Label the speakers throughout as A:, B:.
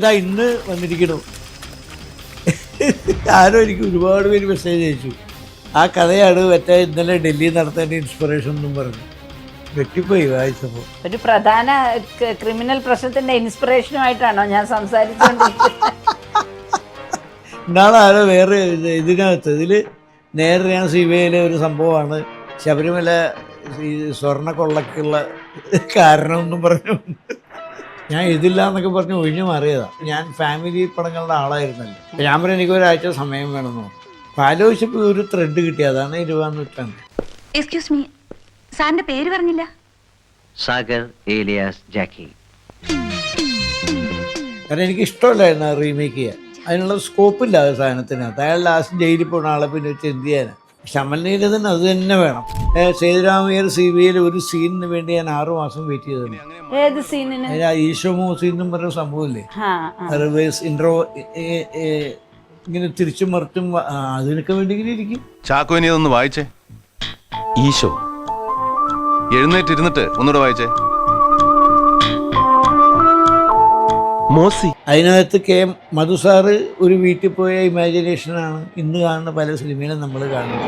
A: ഇതാ ഇന്ന് വന്നിരിക്കണു ആരോ എനിക്ക് ഒരുപാട് പേര് മെസ്സേജ് അയച്ചു. ആ കഥയാണ് മറ്റേ ഇന്നലെ ഡൽഹി നടത്തേണ്ട ഇൻസ്പിറേഷൻ എന്നും പറഞ്ഞു. വെട്ടിപ്പോയി വായിച്ചപ്പോൾ
B: ഒരു പ്രധാന ക്രിമിനൽ പ്രശ്നത്തിന്റെ ഇൻസ്പിറേഷനുമായിട്ടാണോ ഞാൻ സംസാരിച്ചത്
A: ഇന്നാളെ ആരോ വേറെ ഇത് ഇതിനകത്ത് ഇതിൽ നേരെ ഞാൻ സിബിഐയിലെ ഒരു സംഭവമാണ്. ശബരിമല ഈ സ്വർണ കൊള്ളക്കുള്ള കാരണമെന്നും പറഞ്ഞു ഞാൻ ഇതില്ല എന്നൊക്കെ പറഞ്ഞ് ഒഴിഞ്ഞു മാറിയതാണ് ഞാൻ ഫാമിലി പടങ്ങളുടെ ആളായിരുന്നല്ലോ. ഞാൻ പറഞ്ഞു എനിക്ക് ഒരാഴ്ച സമയം വേണമെന്നു ആലോചിച്ചപ്പോൾ ഒരു ത്രെഡ് കിട്ടി. അതാണ് ഇരുപതാം നൂറ്റാണ്ട്.
C: എക്സ്ക്യൂസ് മീ സാറിന്റെ പേര് പറഞ്ഞില്ല?
D: സാഗർ ഏലിയാസ് ജാക്കി.
A: കാരണം എനിക്ക് ഇഷ്ടമല്ലായിരുന്നു റീമേക്ക് ചെയ്യാൻ. അതിനുള്ള സ്കോപ്പില്ല ആ സാധനത്തിനകത്ത് അയാൾ ലാസ്റ്റ് ജയിലിൽ പോണ ആളെ പിന്നെ വെച്ച് എന്ത് ചെയ്യാനാണ് ശമനീരതന് അത് തന്നെ വേണം. സേതുരാമയ്യർ സി ബി ഐയിൽ ഒരു സീനിന് വേണ്ടി ഞാൻ ആറു മാസം വെയിറ്റ് ചെയ്തിരുന്നു.
B: ഏത് സീനിന്?
A: ഈശോമോ സീൻ എന്നും പറഞ്ഞ സംഭവമില്ലേ. റിവേഴ്സ് ഇൻട്രോ ഇങ്ങനെ തിരിച്ചും മറിച്ചും അതിനൊക്കെ വേണ്ടി ഇങ്ങനെ ഇരിക്കും.
E: ചാക്കോ ഇനി അതൊന്ന് വായിച്ചേ? ഈശോ. എഴുന്നേറ്റിരുന്നിട്ട് ഒന്നുകൂടെ വായിച്ചേ? മോസി.
A: അതിനകത്ത് കെ മധുസാറ് മധു സാറ് ഒരു വീട്ടിൽ പോയ ഇമാജിനേഷനാണ് ഇന്ന് കാണുന്ന പല സിനിമയിലും നമ്മൾ കാണുന്നത്.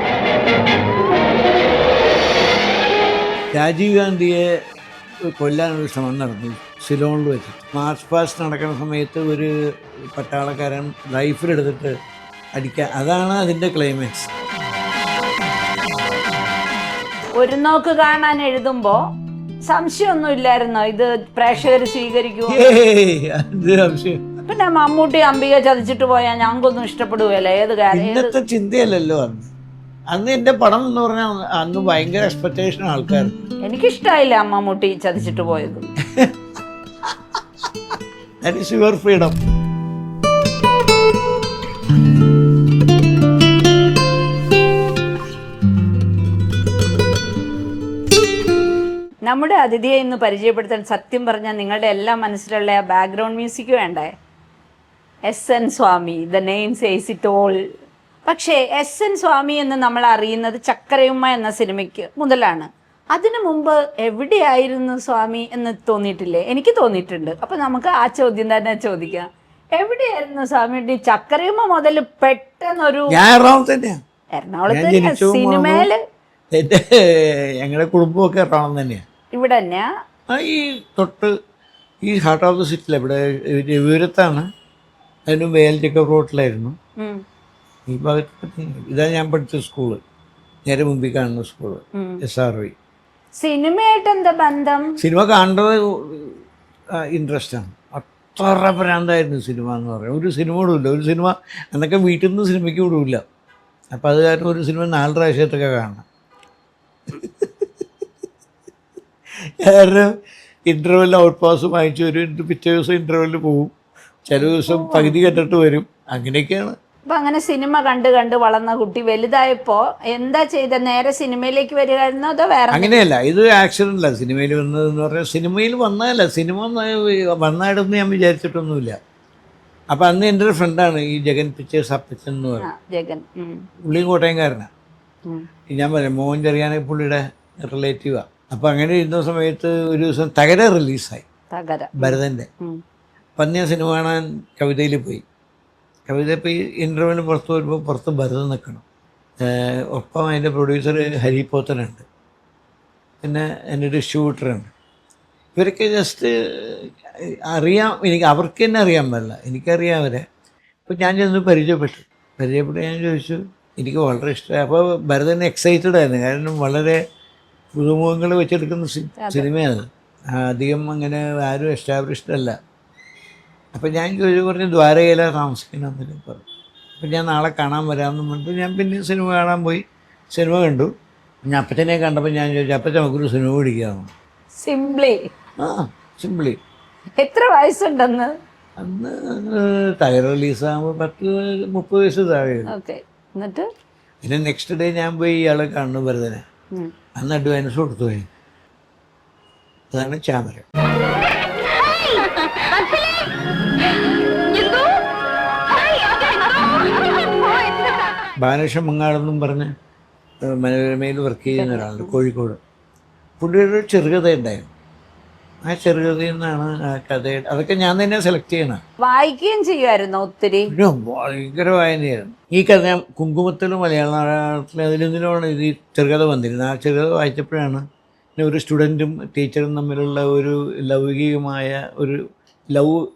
A: രാജീവ് ഗാന്ധിയെ കൊല്ലാനൊരു ശ്രമം നടന്നു. സിലോണിൽ വെച്ച്. മാർച്ച് പാസ്റ്റ് നടക്കുന്ന സമയത്ത് ഒരു പട്ടാളക്കാരൻ റൈഫിൾ എടുത്തിട്ട് അടിക്കുക അതാണ് അതിന്റെ ക്ലൈമാക്സ്
B: ഒരു നോക്ക് കാണാൻ എഴുതുമ്പോ സംശയമൊന്നും ഇല്ലായിരുന്നോ ഇത് പ്രേക്ഷകർ സ്വീകരിക്കുമോ
A: സംശയം.
B: പിന്നെ മമ്മൂട്ടി അംബിക ചതിച്ചിട്ട് പോയാൽ ഞങ്ങൾക്കൊന്നും ഇഷ്ടപ്പെടുകയല്ല. ഏത് കാര്യം
A: ഇന്നത്തെ ചിന്തയല്ലല്ലോ അന്ന്. അന്ന് എന്റെ പടം എന്ന് പറഞ്ഞാൽ അന്ന് ഭയങ്കര എക്സ്പെക്ടേഷൻ ആൾക്കാർ
B: എനിക്കിഷ്ടായില്ല മമ്മൂട്ടി ചതിച്ചിട്ട് പോയത്.
A: ദാറ്റ് യുവർ ഫ്രീഡം
B: നമ്മുടെ അതിഥിയെ ഇന്ന് പരിചയപ്പെടുത്താൻ സത്യം പറഞ്ഞാൽ നിങ്ങളുടെ എല്ലാ മനസ്സിലുള്ള ആ ബാക്ക്ഗ്രൗണ്ട് മ്യൂസിക് വേണ്ടേ S N Swami the name says it all പക്ഷേ എസ് എൻ സ്വാമി എന്ന് നമ്മൾ അറിയുന്നത് ചക്കരയുമ്മ എന്ന സിനിമയ്ക്ക് മുതലാണ് അതിനു മുമ്പ് എവിടെയായിരുന്നു സ്വാമി എന്ന് തോന്നിയിട്ടില്ലേ എനിക്ക് തോന്നിയിട്ടുണ്ട് അപ്പോൾ നമുക്ക് ആ ചോദ്യം തന്നെ ചോദിക്കാം എവിടെയായിരുന്നു സ്വാമിയുടെ ചക്കരയുമ്മ മുതൽ പെട്ടെന്നൊരു
A: എറണാകുളത്ത് സിനിമയിൽ ഞങ്ങളുടെ കുടുംബമൊക്കെ എറണാകുളം തന്നെയാണ്
B: ഇവിടെ തന്നെയാ
A: ആ ഈ തൊട്ട് ഈ ഹാർട്ട് ഓഫ് ദ സിറ്റിയിൽ ഇവിടെ വിവരത്താണ് അതിന് വേൽജക്ക റോട്ടിലായിരുന്നു. ഈ ഭാഗത്ത് ഇതാ ഞാൻ പഠിച്ച സ്കൂൾ. നേരെ മുമ്പിൽ കാണുന്ന
B: സ്കൂൾ.
A: എസ് ആർ വി
B: സിനിമയായിട്ട് എന്താ ബന്ധം?
A: സിനിമ കാണേണ്ടത് ഇൻട്രസ്റ്റ് ആണ്. അത്ര ഭ്രാന്തായിരുന്നു സിനിമ എന്ന് പറയുന്നത് ഒരു സിനിമ വിടില്ല ഒരു സിനിമ അന്നൊക്കെ വീട്ടിൽ നിന്ന് സിനിമയ്ക്ക് വിടില്ല അപ്പം അത് കാരണം ഒരു സിനിമ നാല് പ്രാവശ്യത്തൊക്കെ കാണണം കാരണം ഇന്റർവെല്ലിൽ ഔട്ട് പാസ് വാങ്ങിച്ചു വരും. എന്നിട്ട് പിറ്റേ ദിവസം ഇന്റർവെല്ലിൽ പോവും. ചില ദിവസം പകുതി കണ്ടിട്ട് വരും. അങ്ങനെയൊക്കെയാണ്.
B: അപ്പൊ അങ്ങനെ സിനിമ കണ്ട് കണ്ട് വളർന്ന കുട്ടി വലുതായപ്പോ എന്താ ചെയ്ത? നേരെ സിനിമയിലേക്ക് വരികയായിരുന്നോ അതോ വേറെ
A: അങ്ങനെയല്ല ഇത് ആക്സിഡന്റ് അല്ല സിനിമയിൽ വന്നതെന്ന് പറഞ്ഞാൽ സിനിമയിൽ വന്നതല്ല. സിനിമ വന്നായിട്ടൊന്നും ഞാൻ വിചാരിച്ചിട്ടൊന്നുമില്ല. അപ്പൊ അന്ന് എന്റെ ഒരു ഫ്രണ്ടാണ് ഈ ജഗൻ പിക്ചേഴ്സ് അപ്പച്ചൻ എന്ന് പറയും
B: ജഗൻ.
A: പുള്ളിയും കോട്ടയംകാരനാണ് ഞാൻ പറയാം മോഹൻ ചെറിയാണെങ്കിൽ പുള്ളിയുടെ റിലേറ്റീവാണ് അപ്പം അങ്ങനെ ഇരുന്ന സമയത്ത് ഒരു ദിവസം തകര റിലീസായി.
B: തകര.
A: ഭരതന്റെ
B: ഉം.
A: അപ്പം ഞാൻ സിനിമ കാണാൻ കവിതയിൽ പോയി. കവിത ഇപ്പോൾ ഈ ഇന്റർവ്യൂവിന് പുറത്ത് വരുമ്പോൾ പുറത്ത് ഭരതം നിൽക്കണം ഒപ്പം അതിന്റെ പ്രൊഡ്യൂസർ ഹരി പോത്തനുണ്ട്. പിന്നെ എന്റെ ഡിസ്ട്രിബ്യൂട്ടറുണ്ട് ഇവരൊക്കെ ജസ്റ്റ് അറിയാം എനിക്ക് അവർക്ക് തന്നെ അറിയാൻ പാടില്ല. എനിക്കറിയാം അവരെ. അപ്പോൾ ഞാൻ ചെന്ന് പരിചയപ്പെട്ടു. പരിചയപ്പെട്ട് ഞാൻ ചോദിച്ചു എനിക്ക് വളരെ ഇഷ്ടമായി. അപ്പോൾ ഭരതൻ എക്സൈറ്റഡ് ആയിരുന്നു. കാരണം വളരെ പുതുമുഖങ്ങൾ വെച്ചെടുക്കുന്ന സിനിമയാണ്. അധികം അങ്ങനെ ആരും എസ്റ്റാബ്ലിഷ്ഡ് അല്ല അപ്പം ഞാൻ ചോദിച്ചു പറഞ്ഞ് ദ്വാരകയിലാണ് താമസിക്കണമെന്നൊക്കെ പറഞ്ഞു. അപ്പം ഞാൻ നാളെ കാണാൻ വരാമെന്ന് പറഞ്ഞിട്ട് ഞാൻ പിന്നെ സിനിമ കാണാൻ പോയി. സിനിമ കണ്ടു. ഞാൻ അപ്പച്ചനെ കണ്ടപ്പോൾ ഞാൻ ചോദിച്ചു അപ്പച്ചൻ നമുക്കൊരു സിനിമ പിടിക്കാമെന്ന്
B: സിംപ്ലി.
A: ആ സിംപ്ലി.
B: എത്ര വയസ്സുണ്ടെന്ന്?
A: അന്ന് ടയർ റിലീസ് റിലീസാകുമ്പോൾ പത്ത് മുപ്പത് വയസ്സ് താഴെ
B: എന്നിട്ട്?
A: പിന്നെ നെക്സ്റ്റ് ഡേ ഞാൻ പോയി ഇയാളെ കാണുന്നു വെറുതെ. അന്ന് അഡ്വാൻസ് കൊടുത്തു പോയി. അതാണ് ചാമര. ബാലകൃഷ്ണൻ മങ്ങാടെന്നും പറഞ്ഞ് മനോരമയിൽ വർക്ക് ചെയ്യുന്ന ഒരാളുണ്ട് കോഴിക്കോട്. പുള്ളിയുടെ ചെറുകഥ ഉണ്ടായിരുന്നു. ആ ചെറുകഥയിൽ നിന്നാണ് ആ കഥയുടെ അതൊക്കെ ഞാൻ തന്നെ സെലക്ട് ചെയ്യണം.
B: വായിക്കുകയും ചെയ്യുമായിരുന്നു ഒത്തിരി?
A: ഒരു ഭയങ്കര വായനയായിരുന്നു. ഈ കഥ ഞാൻ കുങ്കുമത്തിലും മലയാള നാടകത്തിലും അതിലൊന്നിലുമാണ് ഇത് ഈ ചെറുകഥ വന്നിരുന്നത്? ആ ചെറുകഥ വായിച്ചപ്പോഴാണ് പിന്നെ ഒരു സ്റ്റുഡന്റും ടീച്ചറും തമ്മിലുള്ള ഒരു ലൗകികമായ ഒരു ലവ്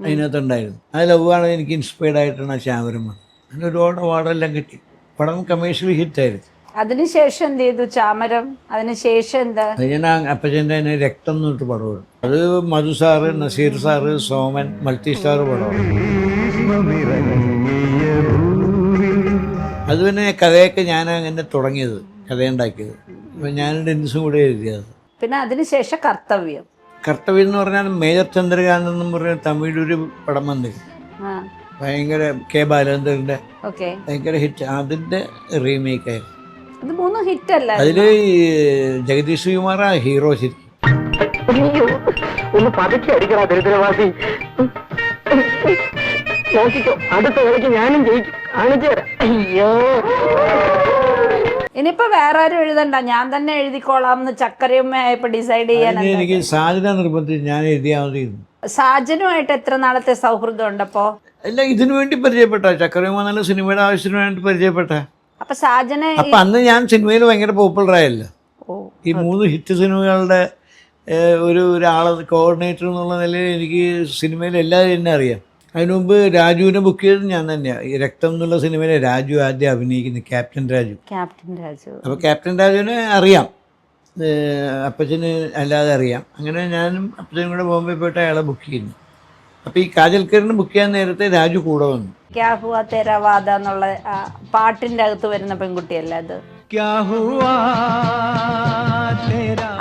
A: അതിനകത്തുണ്ടായിരുന്നു. ആ ലവാണ് എനിക്ക് ഇൻസ്പയർഡ് ആയിട്ടാണ് ആ ശ്യാമരം വന്നത്. അങ്ങനെ ഒരുപാട് അവാർഡെല്ലാം കിട്ടി. പടം കമേഴ്ഷ്യലി ഹിറ്റായിരുന്നു
B: അതിനുശേഷം എന്ത് ചെയ്തു? ചാമരം? അതിനുശേഷം എന്താ?
A: ഞാൻ അപ്പച്ചന്റെ തന്നെ രക്തം എന്നിട്ട് പടമാണ് അത് Madhu sir Nazir sir Soman multi star പടമാണ്. അത് പിന്നെ കഥയൊക്കെ ഞാൻ അങ്ങനെ തുടങ്ങിയത് കഥയുണ്ടാക്കിയത്. അപ്പം ഞാൻ ഡെൻസും കൂടെ എഴുതിയത്.
B: പിന്നെ അതിനുശേഷം കർത്തവ്യം.
A: കർത്തവ്യം എന്ന് പറഞ്ഞാൽ മേജർ ചന്ദ്രകാന്ത് എന്ന് പറഞ്ഞ തമിഴൊരു പടം വന്നിരുന്നു ഭയങ്കര കെ ബാലേന്ദ്രന്റെ
B: ഓക്കെ.
A: ഭയങ്കര ഹിറ്റ്. അതിന്റെ റീമേക്കായിരുന്നു
B: അത് മൂന്നും ഹിറ്റ് അല്ല
A: അതിൽ ജഗദീഷ് ശ്രീകുമാറാ ഹീറോ ശരിക്കും
F: ഒന്ന് പതുക്കെ അടിക്കണ ദരിദ്രവാസി. നോക്കിക്കോ അടുത്ത കളിക്ക് ഞാനും ജയിക്കും കാണിച്ചു തരാം. അയ്യോ.
B: ഇനിയിപ്പോ വേറെ ആരും എഴുതണ്ട. ഞാൻ തന്നെ എഴുതിക്കോളാം എന്ന് ചക്കരയുമ്മയായപ്പോ ഡിസൈഡ് ചെയ്യാൻ
A: അതിന് എനിക്ക് സാധന നിർബന്ധിച്ച് ഞാൻ എഴുതിയാൽ മതി
B: സാജനുമായിട്ട് എത്ര നാളത്തെ സൗഹൃദം ഉണ്ടപ്പോ?
A: അല്ല ഇതിനു വേണ്ടി പരിചയപ്പെട്ട ചക്കരയുമ്മ നല്ല സിനിമയുടെ ആവശ്യത്തിന് വേണ്ടി പരിചയപ്പെട്ട.
B: അപ്പൊ സാജനെ
A: അപ്പൊ അന്ന് ഞാൻ സിനിമയിൽ ഭയങ്കര പോപ്പുലർ ആയല്ലോ. ഈ മൂന്ന് ഹിറ്റ് സിനിമകളുടെ ഒരു ഒരാളെ കോർഡിനേറ്റർ എന്നുള്ള നിലയിൽ എനിക്ക് സിനിമയിൽ എല്ലാവരും എന്നെ അറിയാം. അതിനു മുമ്പ് രാജുവിനെ ബുക്ക് ചെയ്തത് ഞാൻ തന്നെയാണ് ഈ രക്തം എന്നുള്ള സിനിമയിലെ രാജു ആദ്യം അഭിനയിക്കുന്നത് ക്യാപ്റ്റൻ രാജു.
B: ക്യാപ്റ്റൻ രാജു.
A: അപ്പോൾ ക്യാപ്റ്റൻ രാജുവിനെ അറിയാം. അപ്പച്ചന് അല്ലാതെ അറിയാം. അങ്ങനെ ഞാനും അപ്പച്ചനും കൂടെ ബോംബെ പോയിട്ട് അയാളെ ബുക്ക് ചെയ്യുന്നു. അപ്പോൾ ഈ കാജൽക്കറിന് ബുക്ക് ചെയ്യാൻ നേരത്തെ രാജു കൂടെ വന്നു.
B: ക്യാ ഹുവാ തേരാ വാദ എന്നുള്ള പാട്ടിന്റെ അകത്ത് വരുന്ന പെൺകുട്ടിയല്ല അത്?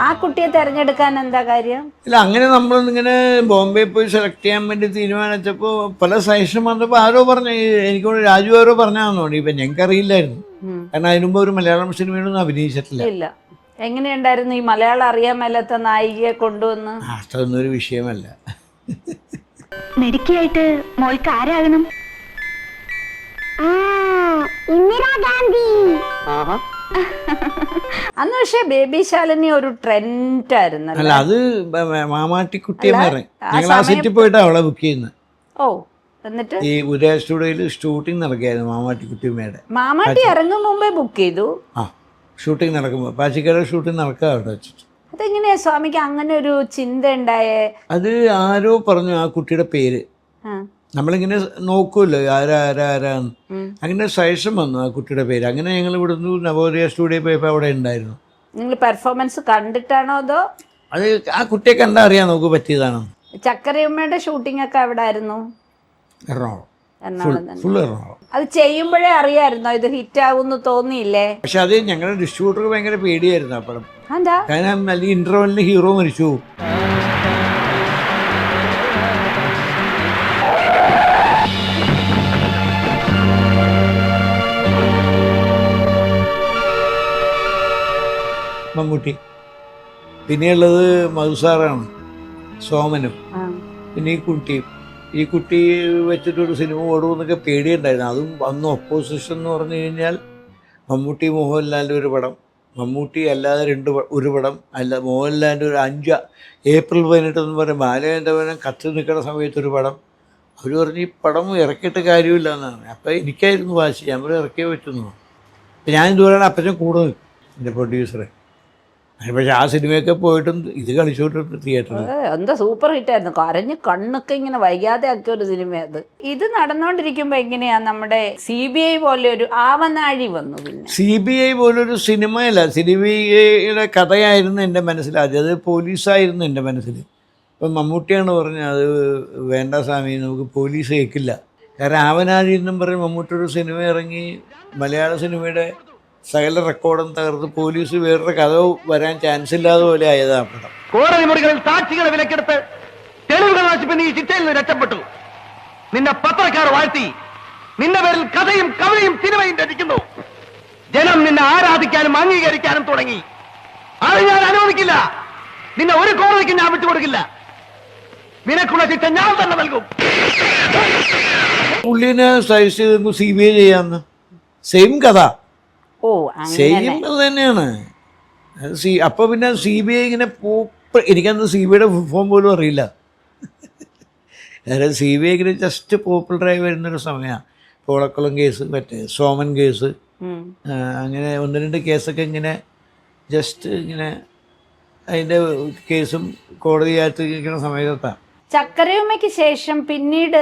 B: ആ കുട്ടിയെ തെരഞ്ഞെടുക്കാൻ എന്താ കാര്യം?
A: ഇല്ല അങ്ങനെ നമ്മൾ ഇങ്ങനെ ബോംബെ പോയി സെലക്ട് ചെയ്യാൻ വേണ്ടി തീരുമാനിച്ചപ്പോ പല സജഷൻ വന്നപ്പോൾ ആരോ പറഞ്ഞു എനിക്കോട് രാജു ആരോ പറഞ്ഞാന്നോണ്ട് ഇപ്പൊ ഞങ്ങൾക്കറിയില്ലായിരുന്നു.
B: അറിയില്ലായിരുന്നു
A: കാരണം അതിന് മുമ്പ് ഒരു മലയാളം സിനിമയിലൊന്നും അഭിനയിച്ചിട്ടില്ല.
B: ഇല്ല. എങ്ങനെയുണ്ടായിരുന്നു ഈ മലയാളം അറിയാൻ മേലാത്ത നായികയെ കൊണ്ടുവന്ന്?
A: അതൊന്നും ഒരു വിഷയമല്ല.
C: മെടുക്കിയായിട്ട് മോൾക്ക് ആരാകണം? ഇന്ദിരാഗാന്ധി
F: ആഹാ.
B: അന്ന് പക്ഷേ ബേബി ശാലിനി ഒരു ട്രെൻഡ് ആയിരുന്നു
A: അല്ല അത് മാമാട്ടി മാമാട്ടിക്കുട്ടിയെ ഞങ്ങൾ ആ സെറ്റിൽ പോയിട്ടാണ് അവളെ ബുക്ക് ചെയ്യുന്നത്
B: ഓ എന്നിട്ട്?
A: ഈ ഉദയ സ്റ്റുഡിയോയിൽ ഷൂട്ടിംഗ് നടക്കുകയായിരുന്നു മാമാട്ടി മാമാട്ടിക്കുട്ടിയമ്മയുടെ
B: മാമാട്ടി ഇറങ്ങും മുമ്പേ ബുക്ക് ചെയ്തു.
A: ആ ഷൂട്ടിംഗ് നടക്കുമ്പോൾ പാച്ചിക്കയുടെ ഷൂട്ടിംഗ് നടക്കുക അവിടെ വെച്ചിട്ട്.
B: അതെങ്ങനെയാ സ്വാമിക്ക് അങ്ങനെ ഒരു ചിന്ത ഉണ്ടായേ
A: അത് ആരോ പറഞ്ഞു ആ കുട്ടിയുടെ പേര്. നമ്മളിങ്ങനെ നോക്കുമല്ലോ ആരാ ആരാ ആരാന്ന്.
B: ഉം.
A: അങ്ങനെ സജഷൻ വന്നു ആ കുട്ടിയുടെ പേര്. അങ്ങനെ ഞങ്ങൾ ഇവിടുന്ന് നവോദയ സ്റ്റുഡിയോ പോയപ്പോൾ അവിടെ ഉണ്ടായിരുന്നു.
B: നിങ്ങൾ പെർഫോമൻസ് കണ്ടിട്ടാണോ അതോ?
A: അത് ആ കുട്ടിയെ കണ്ടാ അറിയാൻ നമുക്ക് പറ്റിയതാണോ.
B: ചക്കരയമ്മയുടെ ഷൂട്ടിംഗ് ഒക്കെ അവിടെ ആയിരുന്നു
A: എറണാകുളം
B: അത് ചെയ്യുമ്പോഴേ അറിയായിരുന്നോ? ഇത് ഹിറ്റ് ആവുമെന്ന് തോന്നിയില്ലേ?
A: പക്ഷെ അത് ഞങ്ങളുടെ ഡിസ്ട്രിബ്യൂട്ടർക്ക് ഭയങ്കര പേടിയായിരുന്നു ആ പടം കാരണം അല്ലെങ്കിൽ ഹീറോ മരിച്ചു. മമ്മൂട്ടി. പിന്നെയുള്ളത് മധുസാറാണ് സോമനും. പിന്നെ ഈ കുട്ടിയും ഈ കുട്ടി വെച്ചിട്ടൊരു സിനിമ ഓടുമെന്നൊക്കെ പേടിയുണ്ടായിരുന്നു. അതും അന്ന് ഒപ്പോസിഷൻ എന്ന് പറഞ്ഞു കഴിഞ്ഞാൽ മമ്മൂട്ടി മോഹൻലാലിന്റെ ഒരു പടം. മമ്മൂട്ടി അല്ലാതെ രണ്ട് ഒരു പടം അല്ല മോഹൻലാലിന്റെ ഒരു അഞ്ച് ഏപ്രിൽ പതിനെട്ടെന്ന് പറയും ബാലചന്ദ്രവനം കത്ത് നിൽക്കുന്ന സമയത്ത് ഒരു പടം. അവർ പറഞ്ഞ് ഈ പടം ഇറക്കിയിട്ട് കാര്യമില്ല എന്നാണ്. അപ്പോൾ എനിക്കായിരുന്നു വാശി. ഞാൻ ഇറക്കിയേ പറ്റുന്നു ഞാൻ ഇതുപോലെയാണ് അപ്പച്ചൻ കൂടെ നിൽക്കും എന്റെ പ്രൊഡ്യൂസറെ പക്ഷേ ആ സിനിമയൊക്കെ പോയിട്ടും ഇത് കളിച്ചോട്ടുണ്ട് തിയേറ്ററിൽ.
B: എന്താ സൂപ്പർ ഹിറ്റ് ആയിരുന്നു കരഞ്ഞ് കണ്ണൊക്കെ ഇങ്ങനെ വൈകാതെ ആക്കിയ ഒരു സിനിമ അത് ഇത് നടന്നുകൊണ്ടിരിക്കുമ്പോ എങ്ങനെയാ നമ്മുടെ സി ബി ഐ പോലെ ഒരു ആവനാഴി വന്നു പിന്നെ?
A: സി ബി ഐ പോലൊരു സിനിമയല്ല. സി ബി ഐയുടെ കഥയായിരുന്നു എന്റെ മനസ്സിൽ ആദ്യം. അത് പോലീസായിരുന്നു എന്റെ മനസ്സിൽ. ഇപ്പം മമ്മൂട്ടിയാണ് പറഞ്ഞത് അത് വേണ്ട സ്വാമി നമുക്ക് പോലീസ് കേൾക്കില്ല കാരണം ആവനാഴി എന്നും പറഞ്ഞ് മമ്മൂട്ടി ഒരു സിനിമ ഇറങ്ങി മലയാള സിനിമയുടെ സകല റെക്കോർഡും തകർത്ത് പോലീസ് വേറൊരു കഥ വരാൻ ചാൻസ് ഇല്ലാതെ പോലെ ആയതാണ് പടം.
F: കോടതി മുറികളിൽ സാക്ഷികളെ വിലക്കെടുത്ത് തെളിവുകൾ നശിപ്പിന് ഈ ചിറ്റയിൽ നിന്ന് രക്ഷപ്പെട്ടു. നിന്നെ പത്രക്കാർ വാഴ്ത്തി. നിന്റെ പേരിൽ കഥയും കവിതയും സിനിമയും രചിക്കുന്നു. ജനം നിന്നെ ആരാധിക്കാനും അംഗീകരിക്കാനും തുടങ്ങി. അത് ഞാൻ അനുവദിക്കില്ല. നിന്നെ ഒരു കോടതിക്ക് ഞാൻ വിട്ടുകൊടുക്കില്ല. നിനക്കുള്ള ശിക്ഷ ഞാൻ തന്നെ നൽകും.
A: പുള്ളിനെ സജസ്റ്റ് ചെയ്ത് സി ബി ഐ ചെയ്യാമെന്ന് സെയിം കഥ.
B: ഓ
A: അത് തന്നെയാണ്. സി അപ്പൊ പിന്നെ സി ബി ഐ ഇങ്ങനെ പോ അപ്പോൾ എനിക്കന്ന് സി ബി ഐയുടെ ഫോം പോലും അറിയില്ല. അതായത് സി ബി ഐ ഇങ്ങനെ ജസ്റ്റ് പോപ്പുലറായി വരുന്നൊരു സമയമാണ് പോളക്കുളം കേസ് മറ്റേ സോമൻ കേസ് അങ്ങനെ ഒന്ന് രണ്ട് കേസൊക്കെ ഇങ്ങനെ ജസ്റ്റ് ഇങ്ങനെ അതിന്റെ കേസും കോടതിയായിട്ട് ഇരിക്കുന്ന സമയത്താണ്
B: ചക്കരയുമ്മയ്ക്ക് ശേഷം പിന്നീട്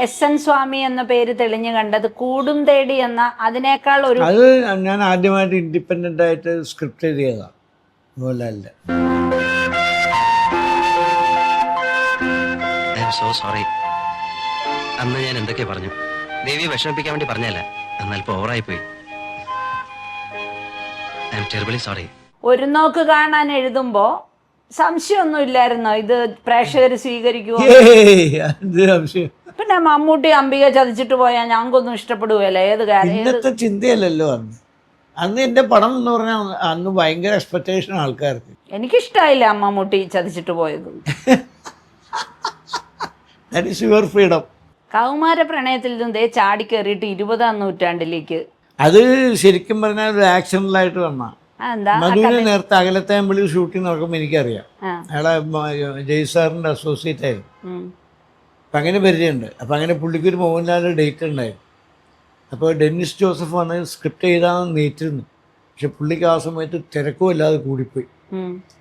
B: എസ് എൻ സ്വാമി എന്ന പേര് തെളിഞ്ഞു കണ്ടത് കൂടും തേടി എന്ന അതിനേക്കാൾ ഒരു
A: അത് ഞാൻ ആദ്യമായിട്ട് ഇൻഡിപെൻഡന്റ് ആയിട്ട് സ്ക്രിപ്റ്റ് എഴുതിയതാണ്
D: മോഹൻലാലിന്റെ എം സോ സോറി അന്ന് ഞാൻ എന്തൊക്കെ പറഞ്ഞു? ദേവി വിഷമിപ്പിക്കാൻ വേണ്ടി പറഞ്ഞല്ല എന്നാൽ ഓവറായി പോയി ഐ എം ടെറിബിളി സോറി
B: ഒരു നോക്ക് കാണാൻ എഴുതുമ്പോ സംശയമൊന്നും ഇല്ലായിരുന്നോ? ഇത് പ്രേക്ഷകർ സ്വീകരിക്കുമോ
A: സംശയം?
B: പിന്നെ മമ്മൂട്ടി അംബിക ചതിച്ചിട്ട് പോയാൽ ഞങ്ങൾക്കൊന്നും ഇഷ്ടപ്പെടുകയല്ല. ഏത് കാര്യം?
A: ഇന്നത്തെ ചിന്തയല്ലല്ലോ അന്ന്. അന്ന് എന്റെ പടം എന്ന് പറഞ്ഞാൽ അന്ന് ഭയങ്കര എക്സ്പെക്റ്റേഷൻ ആൾക്കാർക്ക്.
B: എനിക്കിഷ്ടായില്ല മമ്മൂട്ടി ചതിച്ചിട്ട് പോയത്.
A: ദാറ്റ് യുവർ ഫ്രീഡം
B: കൗമാര പ്രണയത്തിൽ നിന്നും ദേ കയറിയിട്ട് ഇരുപതാം നൂറ്റാണ്ടിലേക്ക്
A: അത് ശരിക്കും പറഞ്ഞാൽ ഒരു ആക്ഷനിലായിട്ട് വന്ന. മധുവിന് നേരത്തെ അകലത്തെ വിളി ഷൂട്ടിംഗ് നടക്കുമ്പോൾ എനിക്കറിയാം. അയാളെ ജയ് സാറിന്റെ അസോസിയേറ്റ് ആയിരുന്നു അപ്പൊ അങ്ങനെ പരിചയമുണ്ട്. അപ്പം അങ്ങനെ പുള്ളിക്ക് ഒരു മോഹൻലാലിന്റെ ഡേറ്റ് ഉണ്ടായിരുന്നു അപ്പോൾ ഡെന്നിസ് ജോസഫ് വന്ന് സ്ക്രിപ്റ്റ് എഴുതാൻ നീറ്റിരുന്നു. പക്ഷെ പുള്ളിക്ക് ആ സമയത്ത് തിരക്കും ഇല്ലാതെ കൂടിപ്പോയി.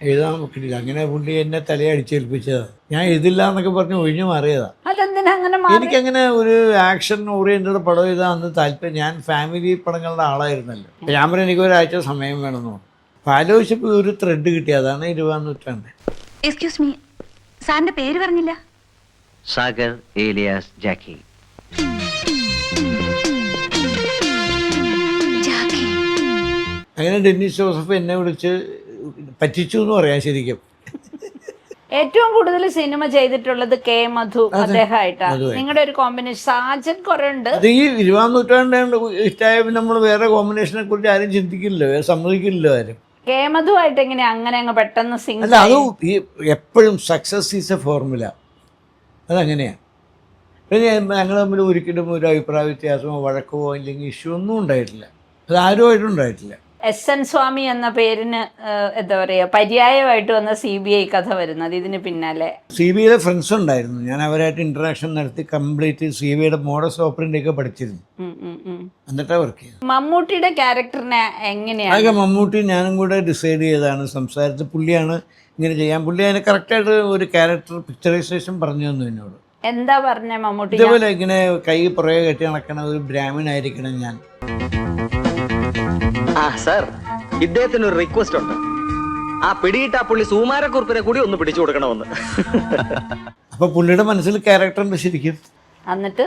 A: എഴുതാൻ നോക്കിട്ടില്ല അങ്ങനെ പുള്ളി എന്നെ തലയടിച്ചേൽപ്പിച്ചതാ ഞാൻ എഴുതില്ല എന്നൊക്കെ പറഞ്ഞ് ഒഴിഞ്ഞു
B: മാറിയതാ.
A: എനിക്കങ്ങനെ ഒരു ആക്ഷൻ ഓറിയന്റഡ് പടം എഴുതാൻ അന്ന് താല്പര്യം ഞാൻ ഫാമിലി പടങ്ങളുടെ ആളായിരുന്നല്ലോ. ഞാൻ പറഞ്ഞു എനിക്ക് ഒരാഴ്ച സമയം വേണമെന്ന് ആലോചിച്ചപ്പോൾ ഒരു ത്രെഡ് കിട്ടി. അതാണ് ഇരുപതാം നൂറ്റാണ്ട്.
C: എക്സ്ക്യൂസ് മീ സാറിന്റെ പേര് പറഞ്ഞില്ല?
D: സാഗർ ഏലിയാസ് ജാക്കി.
A: അങ്ങനെ ഡെന്നിസ് ജോസഫ് എന്നെ വിളിച്ച് പറ്റിച്ചു എന്ന് പറയാം ശരിക്കും.
B: ഏറ്റവും കൂടുതൽ സിനിമ ചെയ്തിട്ടുള്ളത് കെ മധു
A: അദ്ദേഹമായിട്ടാണ്.
B: നിങ്ങളുടെ ഒരു കോമ്പിനേഷൻ സാജൻ കുറെ ഉണ്ട്
A: അത് ഈ ഇരുപതാം നൂറ്റാണ്ട് ഇഷ്ടമായ നമ്മൾ വേറെ കോമ്പിനേഷനെ കുറിച്ച് ആരും ചിന്തിക്കില്ലല്ലോ വേറെ സമ്മതിക്കില്ലല്ലോ ആരും.
B: കെ മധു ആയിട്ട് എങ്ങനെ അങ്ങനെ അങ്ങ് പെട്ടെന്ന് സിംഗ്
A: അല്ല അത് ഈ എപ്പോഴും സക്സസ് ഈസ് എ ഫോർമുല അതങ്ങനെയാണ് പിന്നെ ഞങ്ങൾ തമ്മിൽ ഒരിക്കലും ഒരു അഭിപ്രായ വ്യത്യാസമോ വഴക്കമോ അല്ലെങ്കിൽ ഇഷ്യൂ ഒന്നും ഉണ്ടായിട്ടില്ല. അത് ആരുമായിട്ടും ഉണ്ടായിട്ടില്ല.
B: എസ് എൻ സ്വാമി എന്ന പേരിന് എന്താ പറയാ പര്യായമായിട്ട് വന്ന സി ബി ഐ കഥ വരുന്നത് ഇതിന് പിന്നാലെ.
A: സി ബി ഐയിലെ ഫ്രണ്ട്സ് ഉണ്ടായിരുന്നു. ഞാൻ അവരായിട്ട് ഇന്ററാക്ഷൻ നടത്തി കംപ്ലീറ്റ് സി ബി ഐയുടെ മോഡസ് ഓപ്പറിന്റെ ഒക്കെ പഠിച്ചിരുന്നു. എന്നിട്ടാണ് വർക്ക് ചെയ്തത്.
B: മമ്മൂട്ടിയുടെ ക്യാരക്ടറിനെ എങ്ങനെയാണ്?
A: ആകെ മമ്മൂട്ടി ഞാനും കൂടെ ഡിസൈഡ് ചെയ്തതാണ്. സംസാരിച്ച് പുള്ളിയാണ് ഇങ്ങനെ ചെയ്യാൻ. പുള്ളി അതിന് കറക്റ്റായിട്ട് ഒരു ക്യാരക്ടർ പിക്ചറൈസേഷൻ പറഞ്ഞു തന്നു എന്നോട്.
B: എന്താ പറഞ്ഞ മമ്മൂട്ടി?
A: ഇതേപോലെ ഇങ്ങനെ കൈ പുറകെ കെട്ടി നടക്കണ ഒരു ബ്രാഹ്മണായിരിക്കണം ഞാൻ.
F: ആ സർ ഇദ്ദേഹത്തിന് ഒരു റിക്വസ്റ്റ് ഉണ്ട്. ആ പിടിയിട്ട പുള്ളി സുമാരക്കുറിപ്പിനെ കൂടി ഒന്ന് പിടിച്ചു കൊടുക്കണമെന്ന്.
A: അപ്പോൾ പുള്ളിയുടെ മനസ്സിൽ ക്യാരക്ടർ ഉണ്ട് ശരിക്കും.
B: എന്നിട്ട്?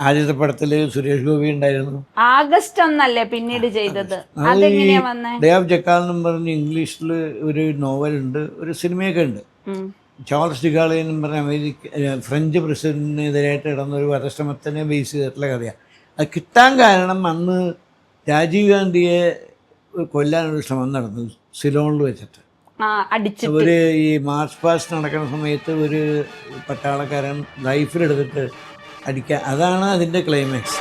A: ആദ്യത്തെ പടത്തിൽ സുരേഷ് ഗോപി ഉണ്ടായിരുന്നു.
B: ആഗസ്റ്റ് ഒന്നല്ലേ പിന്നീട് ചെയ്തത്? അതെങ്ങനെയാ വന്നേ?
A: ഡേ ഓഫ് ജക്കാൽ എന്നും പറഞ്ഞ് ഇംഗ്ലീഷിൽ ഒരു നോവലുണ്ട് ഒരു സിനിമയൊക്കെ ഉണ്ട്. ചാൾസ് ഡിഗാളി എന്നും പറഞ്ഞ അമേരിക്ക ഫ്രഞ്ച് പ്രസിഡന്റിനെതിരായിട്ട് നടന്ന ഒരു വധശ്രമത്തിനെ ബേസ് ചെയ്തിട്ടുള്ള കഥയാണ് അത് കിട്ടാൻ കാരണം അന്ന് രാജീവ് ഗാന്ധിയെ കൊല്ലാനൊരു ശ്രമം നടന്നു സിലോണിൽ വെച്ചിട്ട്. ഒരു ഈ മാർച്ച് പാസ്റ്റ് നടക്കുന്ന സമയത്ത് ഒരു പട്ടാളക്കാരൻ ലൈഫിലെടുത്തിട്ട് അടിക്കുക അതാണ് അതിന്റെ ക്ലൈമാക്സ്.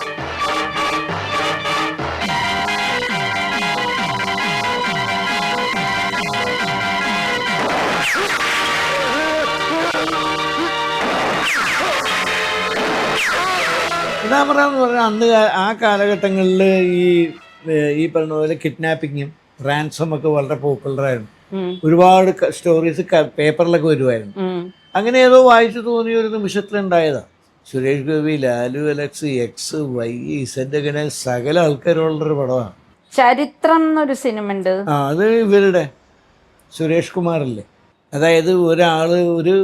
A: പിതാമറ എന്ന് പറഞ്ഞാൽ അന്ന് ആ കാലഘട്ടങ്ങളിൽ ഈ ഈ പറഞ്ഞ പോലെ കിഡ്നാപ്പിങ്ങും റാൻസം ഒക്കെ വളരെ പോപ്പുലറായിരുന്നു. ഒരുപാട് സ്റ്റോറീസ് പേപ്പറിലൊക്കെ വരുമായിരുന്നു അങ്ങനെ ഏതോ വായിച്ചു തോന്നിയ ഒരു നിമിഷത്തിലുണ്ടായതാ. Suresh Gopi Lalu Alex X Y isn't അങ്ങനെ സകല ആൾക്കാരുള്ളൊരു പടമാണ്
B: ചരിത്രം എന്നൊരു സിനിമ ഉണ്ട്
A: ആ അത് ഇവരുടെ സുരേഷ് കുമാറല്ലേ. അതായത് ഒരാൾ ഒരു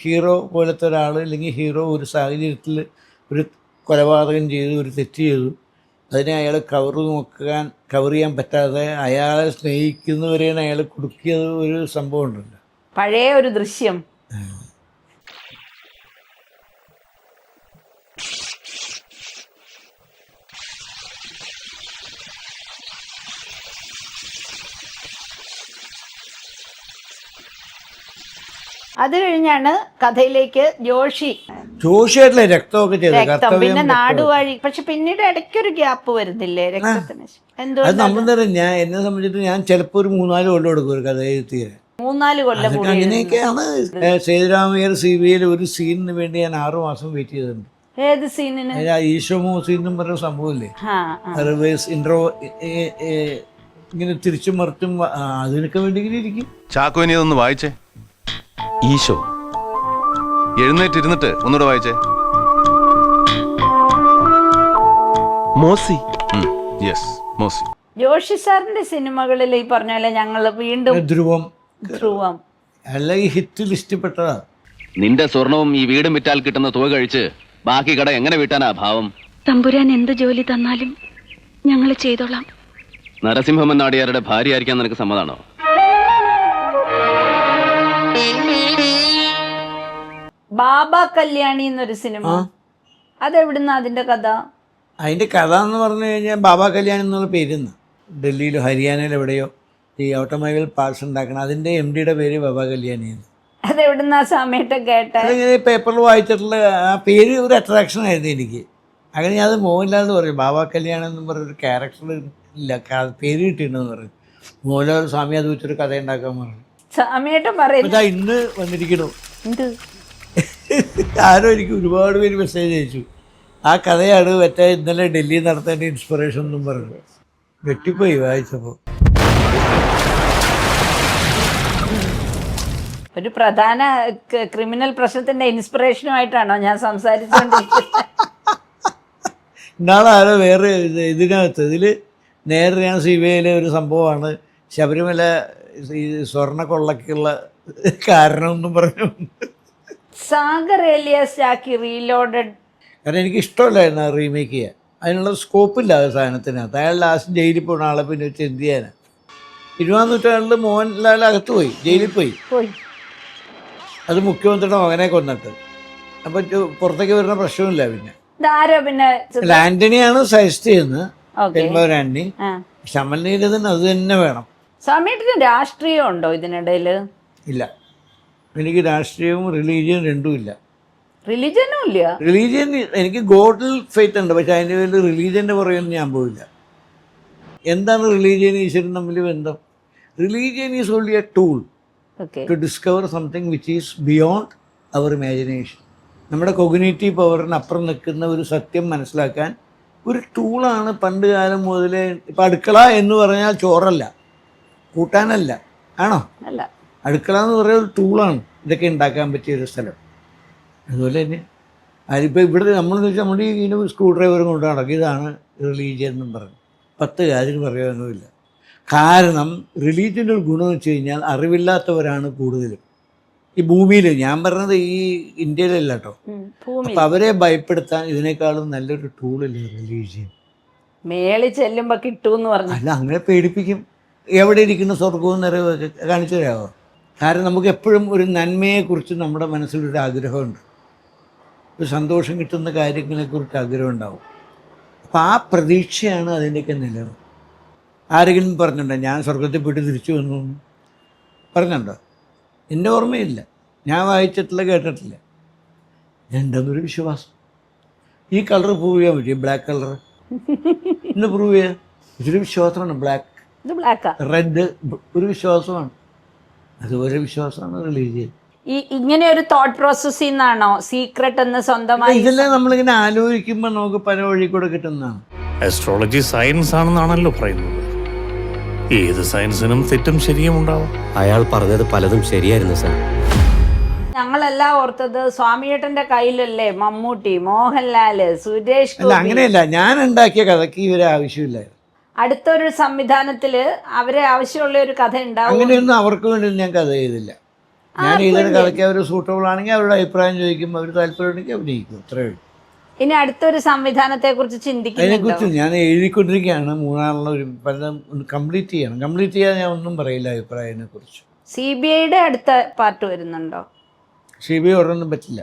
A: ഹീറോ പോലത്തെ ഒരാൾ അല്ലെങ്കിൽ ഹീറോ ഒരു സാഹചര്യത്തിൽ ഒരു കൊലപാതകം ചെയ്തു ഒരു തെറ്റ് ചെയ്തു. അതിനെ അയാൾ കവർ നോക്കാൻ കവർ ചെയ്യാൻ പറ്റാതെ അയാളെ സ്നേഹിക്കുന്നവരെയാണ് അയാൾ കുടുക്കിയത് ഒരു സംഭവം ഉണ്ടല്ലോ.
B: പഴയ ഒരു ദൃശ്യം. അത് കഴിഞ്ഞാണ് കഥയിലേക്ക് ജോഷി.
A: ജോഷിയായിട്ടില്ലേ രക്തമൊക്കെ ചെയ്തത്
B: രക്തം
A: കർത്തവ്യം
B: പിന്നെ നാടുവഴി പക്ഷെ പിന്നീട് ഇടയ്ക്കൊരു ഗ്യാപ്പ് വരുന്നില്ലേ രക്തത്തിന്?
A: അത് നമ്മൾ തന്നെ ഞാൻ എന്നെ സംബന്ധിച്ചിട്ട് ഞാൻ ചിലപ്പോൾ ഒരു മൂന്നാൽ കൊല്ലം എടുക്കും ഒരു കഥ എഴുതി തീരാൻ
B: മൂന്നാൽ കൊല്ലം
A: അതൊക്കെ
B: കൂടി
A: അങ്ങനെയൊക്കെയാണ് സേതുരാമയ്യർ സി ബി ഐയിൽ ഒരു സീനിന് വേണ്ടി ഞാൻ ആറു മാസം വെയിറ്റ് ചെയ്തിട്ടുണ്ട്.
B: ഏത് സീനിന്?
A: ആ ഈശോ മോസി എന്നും പറഞ്ഞ സംഭവമില്ലേ?
B: ആ ആ.
A: റിവേഴ്സ് ഇൻട്രോ ഇങ്ങനെ തിരിച്ചും മറിച്ചും വ- ആ, അതിനൊക്കെ വേണ്ടി ഇങ്ങനെ ഇരിക്കും.
E: ചാക്കോ ഇനി ഇതൊന്ന് വായിച്ചേ? ഈശോ. എഴുന്നേറ്റിരുന്നിട്ട് ഒന്നുകൂടെ വായിച്ചേ. മോസി. യെസ് മോസി.
B: ജോഷി സാറിന്റെ സിനിമകളിൽ ഈ പറഞ്ഞ പോലെ ഞങ്ങൾ വീണ്ടും
A: ധ്രുവം.
B: ധ്രുവം.
A: അല്ലെങ്കിൽ ഈ ഹിറ്റ് ലിസ്റ്റ് പെട്ടതാ.
G: നിന്റെ സ്വർണവും ഈ വീടും വിറ്റാൽ കിട്ടുന്ന തുക കഴിച്ച് ബാക്കി കട എങ്ങനെ വീട്ടാനാ ഭാവം?
C: തമ്പുരാൻ എന്ത് ജോലി തന്നാലും ഞങ്ങൾ ചെയ്തോളാം.
G: നരസിംഹമൻ നാടിയാരുടെ ഭാര്യയായിരിക്കാൻ നിനക്ക് സമ്മതാണോ?
B: ബാബ കല്യാണി എന്നൊരു സിനിമ. അതെവിടുന്ന അതിന്റെ കഥ?
A: അതിന്റെ കഥ എന്ന് പറഞ്ഞു കഴിഞ്ഞാൽ ബാബ കല്യാണി എന്നുള്ള പേരുന്ന്. ഡൽഹിയിലോ ഹരിയാനയിലോ എവിടെയോ ഈ ഓട്ടോമൊബൈൽ പാർട്സ് ഉണ്ടാക്കണം അതിന്റെ എം ഡിയുടെ പേര് ബാബ കല്യാണി
B: അതെവിടുന്ന ആ സമയത്ത് കേട്ട?
A: അതിങ്ങനെ പേപ്പറിൽ വായിച്ചിട്ടുള്ള ആ പേര് ഒരു അട്രാക്ഷൻ ആയിരുന്നു എനിക്ക്. അങ്ങനെ ഞാൻ അത് മോഹൻലാൽ പറയും ബാബ കല്യാണം എന്ന് പറഞ്ഞൊരു ക്യാരക്ടർ ഇല്ല പേര് കിട്ടിയിട്ടുണ്ടെന്ന് പറയും മോഹൻലാൽ സ്വാമി അത് വെച്ചൊരു കഥ ഉണ്ടാക്കാൻ പറഞ്ഞു അപ്പോൾ ഇതാ ഇന്ന് വന്നിരിക്കണു
B: എന്ത്?
A: ആരോ എനിക്ക് ഒരുപാട് പേര് മെസ്സേജ് അയച്ചു. ആ കഥയാണ് മറ്റേ ഇന്നലെ ഡൽഹി നടത്തേണ്ട ഇൻസ്പിറേഷൻ എന്നും പറഞ്ഞു വെട്ടിപ്പോയി വായിച്ചപ്പോൾ
B: ഒരു പ്രധാന ക്രിമിനൽ പ്രശ്നത്തിന്റെ ഇൻസ്പിറേഷനുമായിട്ടാണോ ഞാൻ സംസാരിച്ചുകൊണ്ടിരിക്കുന്നത്
A: ഇന്നാളെ ആരോ വേറെ ഇത് ഇതിനകത്ത് ഇതിൽ നേരെയാണ് സി ബി ഐയിലെ ഒരു സംഭവമാണ്. ശബരിമല ഈ സ്വർണ കൊള്ളക്കുള്ള കാരണമെന്നും പറഞ്ഞു
B: സാഗർ ഏലിയാസ് ആക്കി റീലോഡഡ്
A: കാരണം എനിക്ക് ഇഷ്ടമല്ലായിരുന്നു ആ റീമേക്ക് ചെയ്യാൻ. അതിനുള്ള സ്കോപ്പില്ല ആ സാധനത്തിനകത്ത്. അയാൾ ലാസ്റ്റ് ജയിലിൽ പോകുന്ന ആളെ പിന്നെ വെച്ച് എന്ത് ചെയ്യാനാണ് ഇരുപതാം നൂറ്റാണ്ടിൽ മോഹൻലാൽ അകത്ത് പോയി ജയിലിൽ പോയി.
B: പോയി.
A: അത് മുഖ്യമന്ത്രിയുടെ മകനെ കൊന്നിട്ട്. അപ്പൊ പുറത്തേക്ക് വരുന്ന പ്രശ്നമില്ല പിന്നെ.
B: പിന്നെ
A: ആന്റണിയാണ് സജസ്റ്റ് ചെയ്യുന്നത്. പെരുമ്പാവൂർ ആന്റണി. പക്ഷെ അത് തന്നെ വേണം.
B: സമയത്തിന് രാഷ്ട്രീയം ഉണ്ടോ ഇതിനിടയിൽ
A: ഇല്ല. എനിക്ക് രാഷ്ട്രീയവും റിലീജിയനും രണ്ടും ഇല്ല.
B: റിലീജിയനും ഇല്ല.
A: റിലീജിയൻ എനിക്ക് ഗോഡിൽ ഫെയ്ത്ത് ഉണ്ട് പക്ഷെ അതിന്റെ പേരിൽ റിലീജിയന്റെ പുറകെയൊന്നും ഞാൻ പോയില്ല എന്താണ് റിലീജിയൻ ഈശ്വരൻ തമ്മിൽ ബന്ധം? Religion is only a tool to discover something which is beyond our imagination നമ്മുടെ കൊഗ്നേറ്റീവ് പവറിന് അപ്പുറം നിൽക്കുന്ന ഒരു സത്യം മനസ്സിലാക്കാൻ ഒരു ടൂളാണ് പണ്ട് കാലം മുതലേ ഇപ്പം അടുക്കള എന്ന് പറഞ്ഞാൽ ചോറല്ല കൂട്ടാനല്ല. ആണോ?
B: അല്ല.
A: അടുക്കള എന്ന് പറയുന്ന ഒരു ടൂളാണ് ഇതൊക്കെ ഉണ്ടാക്കാൻ പറ്റിയ ഒരു സ്ഥലം. അതുപോലെ തന്നെ അതിപ്പോൾ ഇവിടെ വെച്ചാൽ നമ്മുടെ ഈ സ്ക്രൂ ഡ്രൈവറും കൊണ്ട് നടക്കും ഇതാണ് റിലീജിയൻ എന്നും പറഞ്ഞു. പത്ത് കാര്യം പറയാനൊന്നുമില്ല. കാരണം റിലീജിയന്റെ ഒരു ഗുണം വെച്ച് കഴിഞ്ഞാൽ അറിവില്ലാത്തവരാണ് കൂടുതലും. ഈ ഭൂമിയിൽ ഞാൻ പറഞ്ഞത് ഈ ഇന്ത്യയിലല്ല കേട്ടോ അപ്പം അവരെ ഭയപ്പെടുത്താൻ ഇതിനേക്കാളും നല്ലൊരു ടൂളില്ല റിലീജിയൻ
B: മേളിൽ ചെല്ലുമ്പോൾ കിട്ടുമെന്ന് പറഞ്ഞു.
A: അല്ല അങ്ങനെ പേടിപ്പിക്കും. എവിടെ ഇരിക്കുന്ന സ്വർഗവും നിറവൊക്കെ കാണിച്ചു തരാമോ കാരണം നമുക്ക് എപ്പോഴും ഒരു നന്മയെക്കുറിച്ച് നമ്മുടെ മനസ്സിലൊരു ആഗ്രഹമുണ്ട്. ഒരു സന്തോഷം കിട്ടുന്ന കാര്യങ്ങളെക്കുറിച്ച് ആഗ്രഹം ഉണ്ടാവും അപ്പം ആ പ്രതീക്ഷയാണ് അതിന്റെയൊക്കെ നിലവ് ആരെങ്കിലും പറഞ്ഞിട്ടുണ്ടോ ഞാൻ സ്വർഗത്തിൽ പോയിട്ട് തിരിച്ചു വന്നു? പറഞ്ഞിട്ടുണ്ടോ? എന്റെ ഓർമ്മയില്ല. ഞാൻ വായിച്ചിട്ടില്ല കേട്ടിട്ടില്ല. ഉണ്ടെന്നൊരു വിശ്വാസം. ഈ കളർ പ്രൂവ് ചെയ്യാൻ പറ്റും ബ്ലാക്ക് കളർ ഇന്ന് പ്രൂവ് ചെയ്യാം. ഇതൊരു വിശ്വാസമാണ്. ബ്ലാക്കാ. റെഡ്. ഒരു വിശ്വാസമാണ്. അതുപോലെ വിശ്വാസമാണ് റിലീജിയൻ
B: ഈ ഇങ്ങനെ ഒരു തോട്ട് പ്രോസസ്സിൽ നിന്നാണോ സീക്രട്ട് എന്ന് സ്വന്തമായി
A: ഇതെല്ലാം നമ്മളിങ്ങനെ ആലോചിക്കുമ്പോൾ നമുക്ക് പല വഴി കൂടെ കിട്ടുന്നതാണ്.
H: അസ്ട്രോളജി സയൻസ് ആണെന്നാണല്ലോ പറയുന്നത്. ഏത് സയൻസിനും തെറ്റും ശരിയും ഉണ്ടാവും.
I: അയാൾ പറഞ്ഞത് പലതും ശരിയായിരുന്നു സാർ.
B: ഞങ്ങളെല്ലാം ഓർത്തത് സ്വാമിയേട്ടന്റെ കയ്യിലല്ലേ മമ്മൂട്ടി മോഹൻലാൽ സുരേഷ്
A: അല്ല
B: ഗോപി.
A: അങ്ങനെയല്ല. ഞാൻ ഉണ്ടാക്കിയ കഥയ്ക്ക് ഇവരെ ആവശ്യമില്ലായിരുന്നു.
B: അടുത്തൊരു സംവിധാനത്തിൽ അവരെ ആവശ്യമുള്ള ഒരു കഥ ഉണ്ടാവും.
A: അങ്ങനെയൊന്നും അവർക്ക് വേണ്ടി ഞാൻ കഥ ചെയ്തില്ല ഞാൻ ഇതൊരു കഥയ്ക്ക് അവർ സൂട്ടബിൾ ആണെങ്കിൽ അവരുടെ അഭിപ്രായം ചോദിക്കും അവർ താല്പര്യമുണ്ടെങ്കിൽ അഭിനയിക്കും അത്രേ ഉള്ളൂ.
B: ഇനി അടുത്തൊരു സംവിധാനത്തെ കുറിച്ച്
A: അതിനെക്കുറിച്ച് ഞാൻ എഴുതിക്കൊണ്ടിരിക്കുകയാണ്. മൂന്നാളുള്ള ഒരു പലതും കംപ്ലീറ്റ് ചെയ്യണം. കംപ്ലീറ്റ് ചെയ്യാൻ ഞാൻ ഒന്നും പറയില്ല അഭിപ്രായത്തിനെ കുറിച്ച്.
B: സി ബി ഐയുടെ അടുത്ത പാർട്ട് വരുന്നുണ്ടോ?
A: സി ബി ഐ ഉടനൊന്നും പറ്റില്ല.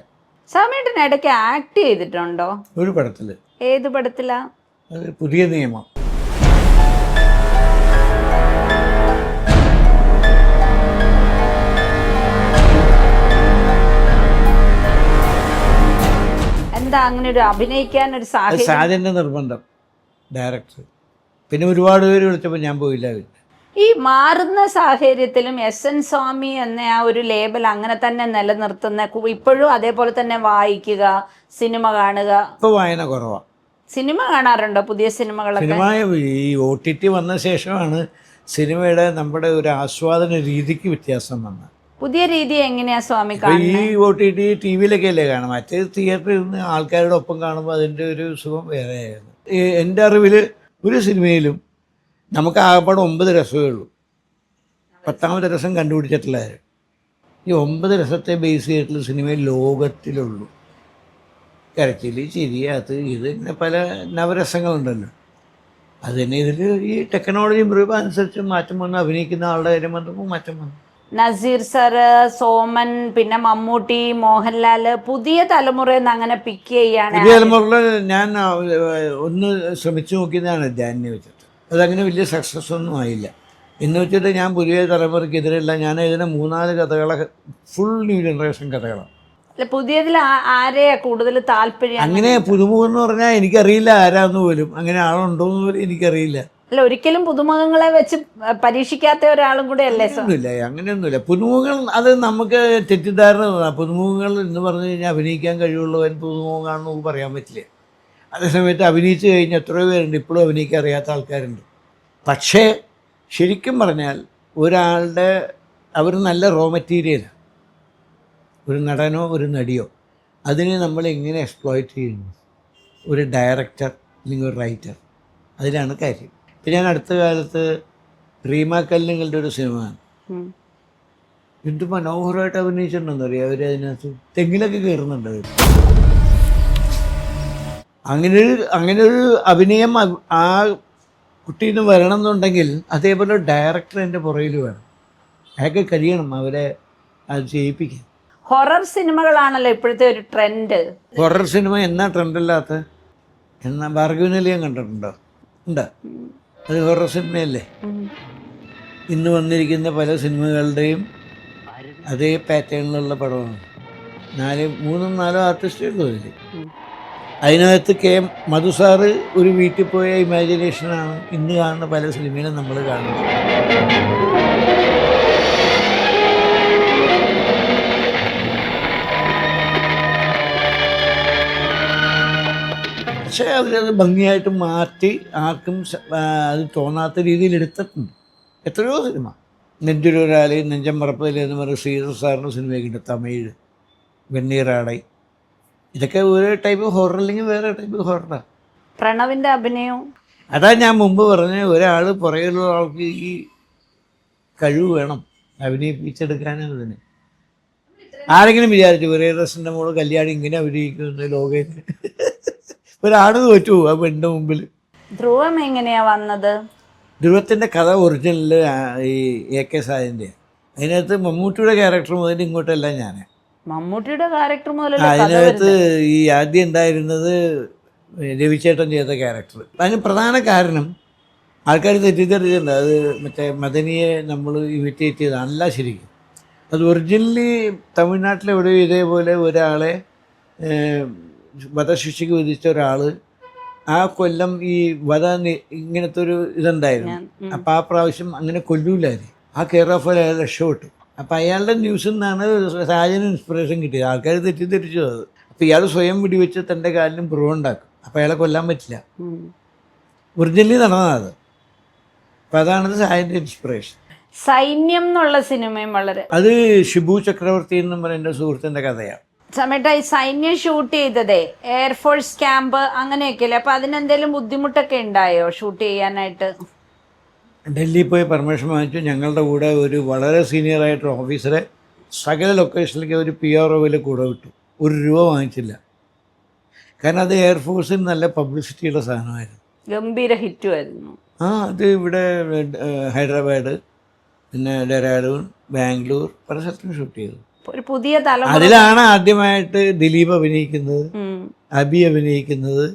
B: സമയത്തിന് ഇടയ്ക്ക് ആക്ട് ചെയ്തിട്ടുണ്ടോ?
A: ഒരു പടത്തിൽ
B: ഏത് പടത്തിലാ?
A: അത് പുതിയ നിയമം.
B: എന്താ അങ്ങനെ ഒരു അഭിനയിക്കാൻ ഒരു
A: സാധ്യത
B: സാഹചര്യം
A: നിർബന്ധം ഡയറക്ടർ പിന്നെ ഒരുപാട് പേര് വിളിച്ചപ്പോൾ ഞാൻ പോയില്ല
B: ഈ മാറുന്ന സാഹചര്യത്തിലും എസ് എൻ സ്വാമി എന്ന ആ ഒരു ലേബൽ അങ്ങനെ തന്നെ നിലനിർത്തുന്ന കു- ഇപ്പോഴും അതേപോലെ തന്നെ വായിക്കുക സിനിമ കാണുക.
A: ഇപ്പോൾ വായന കുറവാണ്
B: സിനിമ കാണാറുണ്ടോ പുതിയ സിനിമകളൊക്കെ?
A: സിനിമ ഈ ഒ ടി ടി വന്ന ശേഷമാണ് സിനിമയുടെ നമ്മുടെ ഒരു ആസ്വാദന രീതിക്ക് വ്യത്യാസം വന്നത്.
B: പുതിയ രീതി എങ്ങനെയാ സ്വാമി
A: ഈ ഒ ടി ടി ടി വിയിലൊക്കെ അല്ലേ കാണാം മറ്റേ തിയേറ്ററിൽ നിന്ന് ആൾക്കാരുടെ ഒപ്പം കാണുമ്പോൾ അതിന്റെ ഒരു സുഖം വേറെയായിരുന്നു. എന്റെ അറിവിൽ ഒരു സിനിമയിലും നമുക്ക് ആകപ്പാടെ ഒമ്പത് രസമേ ഉള്ളൂ. പത്താമത്തെ രസം കണ്ടുപിടിച്ചിട്ടില്ല ഈ ഒമ്പത് രസത്തെ ബേസ് ചെയ്തിട്ടുള്ള സിനിമ ലോകത്തിലുള്ളൂ. കരച്ചിൽ ചിരി അത് ഇത് ഇങ്ങനെ പല നവരസങ്ങളുണ്ടല്ലോ. അത് തന്നെ ഇതിൽ ഈ ടെക്നോളജി മൃഗം അനുസരിച്ച് മാറ്റം വന്നു അഭിനയിക്കുന്ന ആളുടെ കാര്യം വന്നപ്പോൾ മാറ്റം വന്നു.
B: നസീർ സാറ് സോമൻ പിന്നെ മമ്മൂട്ടി മോഹൻലാൽ പുതിയ തലമുറയിൽ നിന്ന് അങ്ങനെ പിക്ക് ചെയ്യാണ്.
A: പുതിയ തലമുറയിൽ ഞാൻ ഒന്ന് ശ്രമിച്ചു നോക്കിയതാണ് ധ്യാനിനെ വെച്ചിട്ട്. അതങ്ങനെ വലിയ സക്സസ് ഒന്നും ആയില്ല. എന്ന് വെച്ചിട്ട് ഞാൻ പുതിയ തലമുറയ്ക്കെതിരല്ല ഞാൻ എഴുതുന്ന മൂന്നാൽ കഥകളൊക്കെ ഫുൾ ന്യൂ ജനറേഷൻ കഥകളാണ്.
B: പുതിയതിൽ ആരെയാ കൂടുതൽ താല്പര്യം?
A: അങ്ങനെ പുതുമുഖം എന്ന് പറഞ്ഞാൽ എനിക്കറിയില്ല ആരാന്ന് പോലും. അങ്ങനെ ആളുണ്ടോ എന്ന് പോലും എനിക്കറിയില്ല.
B: അല്ല ഒരിക്കലും പുതുമുഖങ്ങളെ വെച്ച് പരീക്ഷിക്കാത്ത ഒരാളും കൂടെ അല്ലേ സ്വാമി
A: അങ്ങനെയൊന്നുമില്ല പുതുമുഖങ്ങൾ അത് നമുക്ക് തെറ്റിദ്ധാരണ പുതുമുഖങ്ങൾ എന്ന് പറഞ്ഞു കഴിഞ്ഞാൽ അഭിനയിക്കാൻ കഴിവുള്ളവൻ പുതുമുഖമാണെന്ന് നമുക്ക് പറയാൻ പറ്റില്ല. അതേസമയത്ത് അഭിനയിച്ചു കഴിഞ്ഞ് എത്രയോ പേരുണ്ട് ഇപ്പോഴും അഭിനയിക്കാൻ അറിയാത്ത ആൾക്കാരുണ്ട്. പക്ഷേ ശരിക്കും പറഞ്ഞാൽ ഒരാളുടെ അവർ നല്ല റോ മെറ്റീരിയലാണ് ഒരു നടനോ ഒരു നടിയോ അതിനെ നമ്മൾ എങ്ങനെ എക്സ്പ്ലോയിറ്റ് ചെയ്യുന്നു? ഒരു ഡയറക്ടർ അല്ലെങ്കിൽ ഒരു റൈറ്റർ അതിലാണ് കാര്യം. ഇപ്പം ഞാൻ അടുത്ത കാലത്ത് റീമ കല്ലുങ്ങളുടെ ഒരു സിനിമ. എന്ത് മനോഹരമായിട്ട് അഭിനയിച്ചിട്ടുണ്ടെന്ന് അറിയാം? അവർ അതിനകത്ത് തെങ്ങിലൊക്കെ കയറുന്നുണ്ട് അവർ അങ്ങനെ ഒരു അങ്ങനെ ഒരു അഭിനയം ആ കുട്ടിയിൽ നിന്ന് വരണം എന്നുണ്ടെങ്കിൽ അതേപോലെ ഡയറക്ടർ എന്റെ പുറകിൽ വേണം. അയാൾക്ക് കഴിയണം അവരെ അത് ചെയ്യിപ്പിക്കാൻ.
B: ഹൊറർ സിനിമകളാണല്ലോ ഇപ്പോഴത്തെ ഒരു ട്രെൻഡ്
A: ഹൊറർ സിനിമ എന്നാ ട്രെൻഡല്ലാത്ത എന്നാ ഭാർഗവനിലയം കണ്ടിട്ടുണ്ടോ? ഉണ്ട്. അത് ഹൊറർ സിനിമയല്ലേ? ഇന്ന് വന്നിരിക്കുന്ന പല സിനിമകളുടെയും അതേ പാറ്റേണിലുള്ള പടമാണ്. നാല് മൂന്നും നാലോ ആർട്ടിസ്റ്റുകളും അതിൽ അതിനകത്ത് കെ എം മധു സാറ് ഒരു വീട്ടിൽ പോയ ഇമാജിനേഷനാണ് ഇന്ന് കാണുന്ന പല സിനിമയിലും നമ്മൾ കാണുന്നത്. പക്ഷേ അവരത് ഭംഗിയായിട്ട് മാറ്റി ആർക്കും അത് തോന്നാത്ത രീതിയിൽ എടുത്തിട്ടുണ്ട്. എത്രയോ സിനിമ. നെഞ്ചുരൂരാലി നെഞ്ചം പറപ്പതിൽ എന്ന് പറയുന്ന ശ്രീധർ സാറിന്റെ സിനിമയൊക്കെ ഉണ്ട്. തമിഴ് വെണ്ണീറാടൈ. ഇതൊക്കെ ഒരു ടൈപ്പ് ഹൊറർ അല്ലെങ്കിൽ വേറെ ടൈപ്പ് ഹൊററാണ്
B: പ്രണവിന്റെ അഭിനയവും
A: അതാ ഞാൻ മുമ്പ് പറഞ്ഞ ഒരാൾ പുറകിലുള്ള ആൾക്ക് ഈ കഴിവ് വേണം. അഭിനയിപ്പിച്ചെടുക്കാനും അതിന് ആരെങ്കിലും വിചാരിച്ചു ഒരേ ഡ്രസ്സിന്റെ മോൾ കല്യാണം ഇങ്ങനെ അഭിനയിക്കുന്നു ലോകത്തിൽ ഒരാണ് തോറ്റു ആ പെണ്ണിന്റെ മുമ്പിൽ.
B: ധ്രുവം എങ്ങനെയാ വന്നത്?
A: ധ്രുവത്തിന്റെ കഥ ഒറിജിനൽ ഈ എ കെ സായന്റെ അതിനകത്ത് മമ്മൂട്ടിയുടെ ക്യാരക്ടർ മുതൽ ഇങ്ങോട്ടെല്ലാം ഞാൻ
B: മമ്മൂട്ടിയുടെ ക്യാരക്ടർ മുതൽ
A: അതിനകത്ത് ഈ ആദ്യം ഉണ്ടായിരുന്നത് രവിചേട്ടൻ ചെയ്ത ക്യാരക്ടർ. അതിന് പ്രധാന കാരണം ആൾക്കാർ തെറ്റിദ്ധരിച്ചിട്ടുണ്ട്. അത് മറ്റേ മദനിയെ നമ്മൾ ഇമിറ്റേറ്റ് ചെയ്തതല്ല ശരിക്കും. അത് ഒറിജിനലി തമിഴ്നാട്ടിലെവിടെയോ ഇതേപോലെ ഒരാളെ വധശിക്ഷയ്ക്ക് വിധിച്ച ഒരാൾ ആ കൊല്ലം ഈ വധ ഇങ്ങനത്തെ ഒരു ഇതുണ്ടായിരുന്നു. അപ്പം ആ പ്രാവശ്യം അങ്ങനെ കൊല്ലൂലായി ആ കെയർ ഓഫ് അയാൾ രക്ഷപ്പെട്ടു. അപ്പം അയാളുടെ ന്യൂസിൽ നിന്നാണ് സാജന് ഇൻസ്പിറേഷൻ കിട്ടിയത്. ആൾക്കാർ തെറ്റിദ്ധരിച്ചു അത്. അപ്പം ഇയാൾ സ്വയം വെടിവെച്ച് തന്റെ കാലിനും പുറവുണ്ടാക്കും അപ്പം അയാളെ കൊല്ലാൻ പറ്റില്ല. ഒറിജിനലി നടന്നത് അപ്പം അതാണ് സാജന്റെ ഇൻസ്പിറേഷൻ
B: സൈന്യം എന്നുള്ള സിനിമയും വളരെ
A: അത് ഷിബു ചക്രവർത്തി എന്നും പറയുന്ന സുഹൃത്തിന്റെ കഥയാണ്
B: സമയത്ത് ഈ സൈന്യം ഷൂട്ട് ചെയ്തതേ എയർഫോഴ്സ് ക്യാമ്പ് അങ്ങനെയൊക്കെ അല്ലേ അപ്പൊ അതിനെന്തെങ്കിലും ബുദ്ധിമുട്ടൊക്കെ ഉണ്ടായോ ഷൂട്ട് ചെയ്യാനായിട്ട്?
A: ഡൽഹിയിൽ പോയി പെർമിഷൻ വാങ്ങിച്ചു. ഞങ്ങളുടെ കൂടെ ഒരു വളരെ സീനിയർ ആയിട്ടുള്ള ഓഫീസറെ സകല ലൊക്കേഷനിലേക്ക് ഒരു പി ആർ ഒയിൽ കൂടെ വിട്ടു. ഒരു രൂപ വാങ്ങിച്ചില്ല. കാരണം അത് എയർഫോഴ്സിന് നല്ല പബ്ലിസിറ്റിയുള്ള സാധനമായിരുന്നു.
B: ഗംഭീര ഹിറ്റുമായിരുന്നു
A: ആ അത് ഇവിടെ ഹൈദരാബാദ് പിന്നെ ഡെറാഡൂൺ ബാംഗ്ലൂർ പല സ്ഥലത്തും ഷൂട്ട് ചെയ്തു.
B: ഒരു പുതിയ തലമുറ.
A: അതിലാണ് ആദ്യമായിട്ട് ദിലീപ് അഭിനയിക്കുന്നത്. അബി അഭിനയിക്കുന്നത്.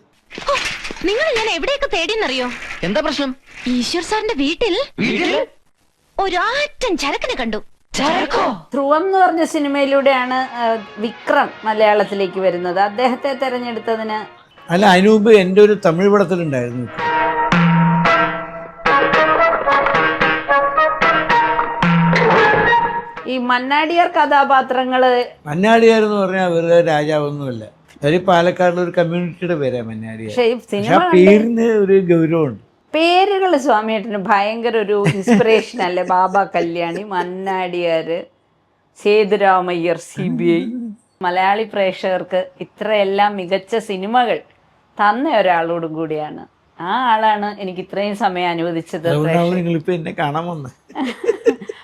C: നിങ്ങൾ ഞാൻ എവിടെയൊക്കെ തേടിയെന്നറിയോ?
G: എന്താ പ്രശ്നം?
C: ഈശ്വർ സാറിന്റെ വീട്ടിൽ ഒരാറ്റം ചരക്കിനെ കണ്ടു.
B: ധ്രുവം എന്ന് പറഞ്ഞ സിനിമയിലൂടെയാണ് വിക്രം മലയാളത്തിലേക്ക് വരുന്നത്. അദ്ദേഹത്തെ തെരഞ്ഞെടുത്തതിന്
A: അല്ല അതിനു മുമ്പ് എന്റെ ഒരു തമിഴ് പടത്തിലുണ്ടായിരുന്നു.
B: ഈ മന്നാടിയാർ കഥാപാത്രങ്ങൾ
A: മന്നാടിയാർ എന്ന് പറഞ്ഞാൽ വെറുതെ രാജാവൊന്നുമല്ല. ഒരു പാലക്കാടിലെ ഒരു കമ്മ്യൂണിറ്റിയുടെ പേരാ മന്നാടിയാർ.
B: സിനിമ
A: പേരിന് ഒരു ഗൗരവമുണ്ട്.
B: പേരുകൾ സ്വാമിയേട്ടന് ഭയങ്കര ഒരു ഇൻസ്പിറേഷൻ അല്ലേ? Baba Kalyani Mannadiyar Sethuramayyar C B I. Malayali പ്രേക്ഷകർക്ക് ഇത്രയെല്ലാം മികച്ച സിനിമകൾ തന്ന ഒരാളോടും കൂടിയാണ്. ആ ആളാണ് എനിക്ക് ഇത്രയും സമയം അനുവദിച്ചത്
A: എന്നെ കാണാൻ